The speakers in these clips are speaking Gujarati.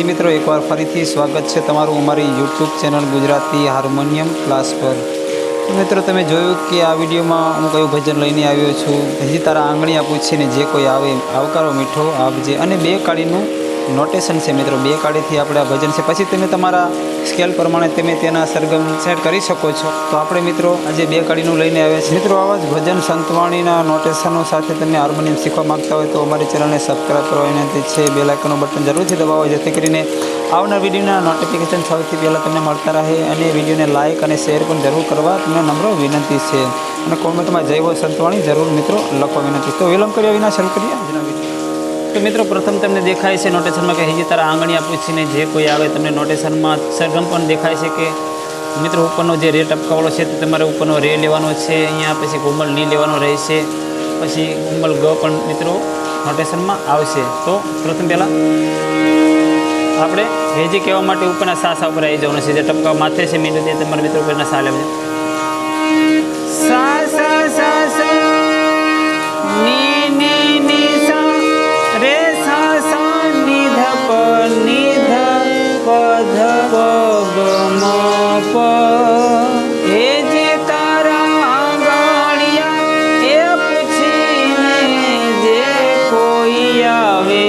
મિત્રો, એકવાર ફરીથી સ્વાગત છે તમારું અમારી YouTube channel Gujarati harmonium class પર. મિત્રો, તમે જોયું કે આ વિડીયોમાં હું કયું ભજન લઈને આવ્યો છું. હજી તારા આંગણીયા પૂછીને જે કોઈ આવે, આવકારો મીઠો આપજે અને બે કાળીનું નોટેશન છે મિત્રો, બે કાળીથી આપણે આ ભજન છે. પછી તમે તમારા સ્કેલ પ્રમાણે તમે તેના સરગમ સેટ કરી શકો છો. તો આપણે મિત્રો આજે બે કાળીનું લઈને આવ્યા છીએ. મિત્રો, આવા જ ભજન સંતવાણીના નોટેશનો સાથે તમે હાર્મોનિયમ શીખવા માગતા હોય તો અમારી ચેનલને સબસ્ક્રાઈબ કરવા વિનંતી છે બે લાઇકનનું બટન જરૂરથી દબાવો, જેથી કરીને આવનાર વિડીયોના નોટિફિકેશન સૌથી પહેલાં તમને મળતા રહે અને વિડીયોને લાઇક અને શેર પણ જરૂર કરવા તમને નમ્ર વિનંતી છે. અને કોમેન્ટમાં જય હો સંતવાણી, જરૂર મિત્રો લખવા વિનંતી તો વિલંબ કર્યા વિના શરૂ કરીએ આજના તો મિત્રો, પ્રથમ તમને દેખાય છે નોટેશનમાં કે હજી તારા આંગળીયા પૂછીને જે કોઈ આવે તમને નોટેશનમાં સરગમ પણ દેખાય છે કે મિત્રો, ઉપરનો જે રે ટપકાવાળો છે તે તમારે ઉપરનો રે લેવાનો છે, અહીંયા પછી ગુમલની લેવાનો રહેશે, પછી ગુમલ ગ પણ મિત્રો નોટેશનમાં આવશે. તો પ્રથમ પહેલાં આપણે હેજી કહેવા માટે ઉપરના સાસા ઉપર આવી જવાનું છે, જે ટપકા માથે છે મીંડું તે તમારા મિત્રો ઉપરના સા લેવા સા સા સા સા ધ પ ધ પ ગ મ પ જે તારા આંગળિયા એ પૂછીને જે કોઈ આવે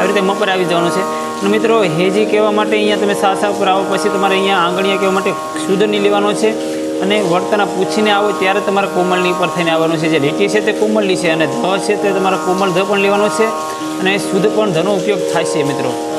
આવી રીતે મપર આવી જવાનું છે. અને મિત્રો, હેજી કહેવા માટે અહીંયા તમે સાસા ઉપર આવો, પછી તમારે અહીંયા આંગળીયા કહેવા માટે શુદ્ધની લેવાનો છે. અને વર્તના પૂછીને આવો, ત્યારે તમારે કોમલની ઉપર થઈને આવવાનું છે. જે લીટી છે તે કોમલની છે અને ધ છે તે તમારે કોમલ ધ પણ લેવાનો છે. અને શુદ્ધ પણ ધનો ઉપયોગ થાય છે, મિત્રો.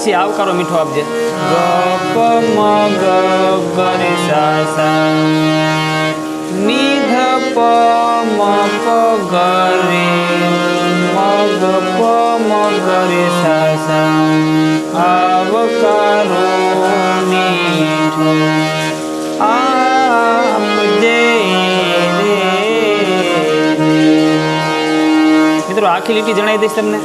પછી આવકારો મીઠો આપજે. ગ પ મ ગ ગ રે સા સા ની ધ પ મ પ ગ રે પ મ ગ રે. સા સા આવકારો મીઠો આપજે મિત્રો આખી લીટી જણાવી દઈશ તમને.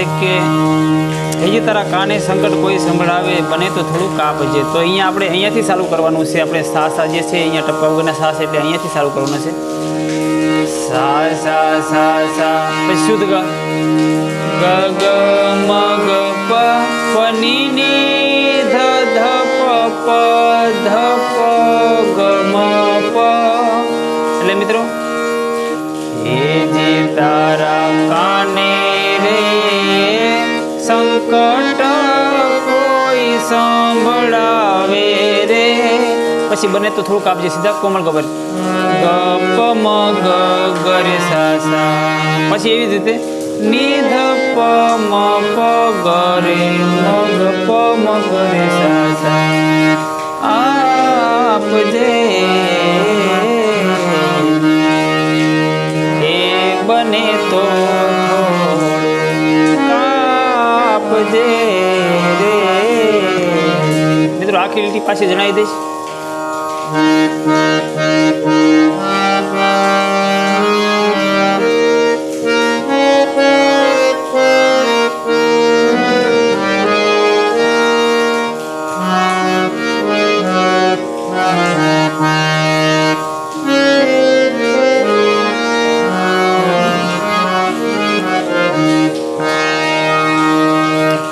છે કે હજી તારા કાને સંકટ કોઈ સંભળાવે, બને તો થોડું કાપજે. તો અહીંયા આપણે અહીંયાથી ચાલુ કરવાનું છે. આપણે સા જે છે, અહીંયા ટપકા વગરના સા છે એટલે અહીંયાથી ચાલુ કરવાનું છે. સા સા ગ. ગ મ, ગ, પ પ ની ની ધ ધ, પ પ, ધ, પ, ગ, મ, પ. એટલે મિત્રો, એ જે તારા કાને સંભળાવે રે પછી બને તો થોડુંક આપજે સીધા કોમળ ખબર ગ પ મ ગ ગ રે સા સા પછી એવી જ રીતે નિધ પ મ પ ગ રે મ ગ પ મ ગ રે મિત્રો આખી લીટી પાછી જણાવી દઈશ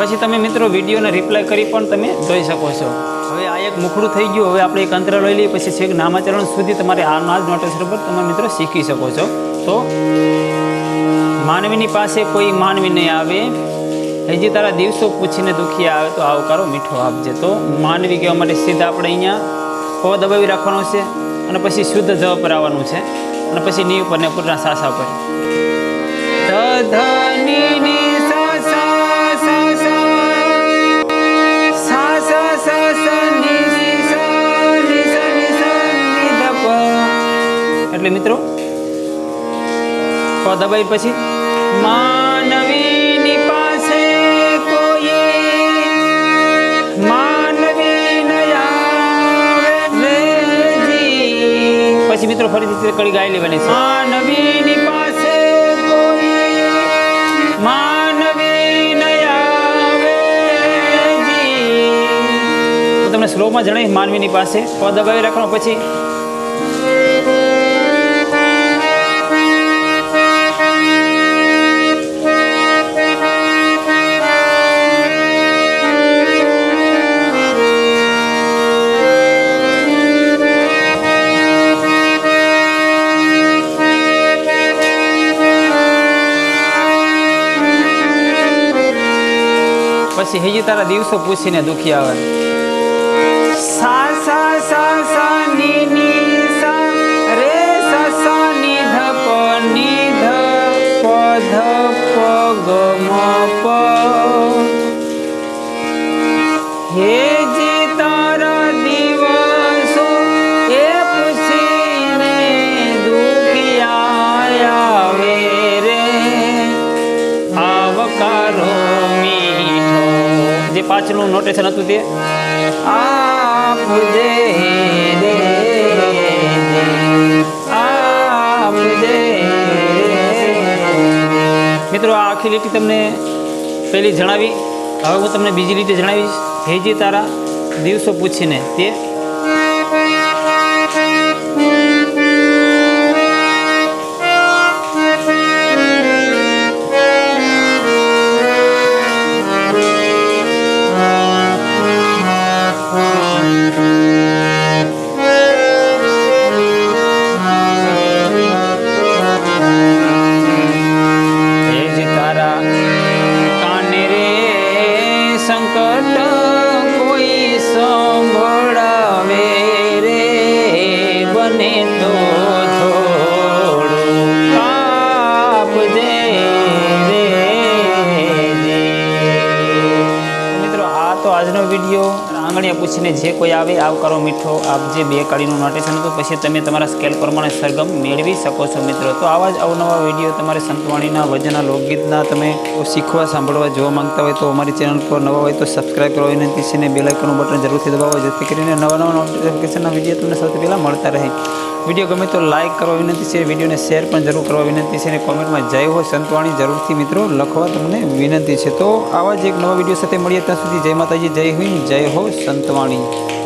પછી તમે મિત્રો વિડીયોને રિપ્લાય કરી પણ તમે જોઈ શકો છો. હવે આ એક મુખડું થઈ ગયું. હવે આપણે એક અંતર લઈ લઈએ, પછી છેક નામાચરણ સુધી તમારે આના નાજ નોટેશન પર તમે મિત્રો શીખી શકો છો. તો માનવીની પાસે કોઈ માનવી નહીં આવે. હજી તારા દિવસો પૂછીને દુખી આવે તો આવકારો મીઠો આપજે. તો માનવી કહેવા માટે સીધા આપણે અહીંયા પો દબાવી રાખવાનો છે અને પછી શુદ્ધ જ પર આવવાનું છે. અને પછી ની ઉપર ને પૂરના સાસા પર. ધ એટલે મિત્રો પ દબાઈ પછી? માનવીની પાસે કોઈ માનવી પછી મિત્રો ફરીથી કડી ગાય લેવાની છે. માનવીની પાસે કોઈ માનવી તમને સ્લોમાં જણાવી માનવીની પાસે પદ દબાવી રાખવાનો પછી તારા દિવસો પૂછીને દુખી આવે. જે પાછળનું નોટેશન હતું તે? આપજે રે આપજે મિત્રો આ આખી લીટી તમને પહેલી જણાવી. હવે હું તમને બીજી રીતે જણાવીશ. હેજી તારા દિવસો પૂછીને તે પૂછીને જે કોઈ આવે આવકારો મીઠો આપજે બે કાળીનું નોટેશન હતું, પછી તમે તમારા સ્કેલ પ્રમાણે સરગમ મેળવી શકો છો મિત્રો. તો આવા જ અવનવા વીડિયો તમારે સંતવાણીના, વજનના, લોકગીતના તમે શીખવા, સાંભળવા, જોવા માંગતા હોય તો અમારી ચેનલ પર નવા હોય તો સબસ્ક્રાઈબ કરવા વિનંતી છે અને બેલાઇકનનું બટન જરૂરથી દબાવો, જેથી કરીને નવા નવા નોટિફિકેશનના વીડિયો તમને સૌથી પહેલાં મળતા રહે. વીડિયો ગમે તો લાઇક કરવા વિનંતી છે વિડીયોને શેર પણ જરૂર કરવા વિનંતી છે અને કોમેન્ટમાં જય હો સંતવાણી, જરૂરથી મિત્રો, લખવા તમને વિનંતી છે. તો આવા જ એક નવા વીડિયો સાથે મળીએ ત્યાં સુધી જય માતાજી, જય હિન્દ, જય હો 希望你。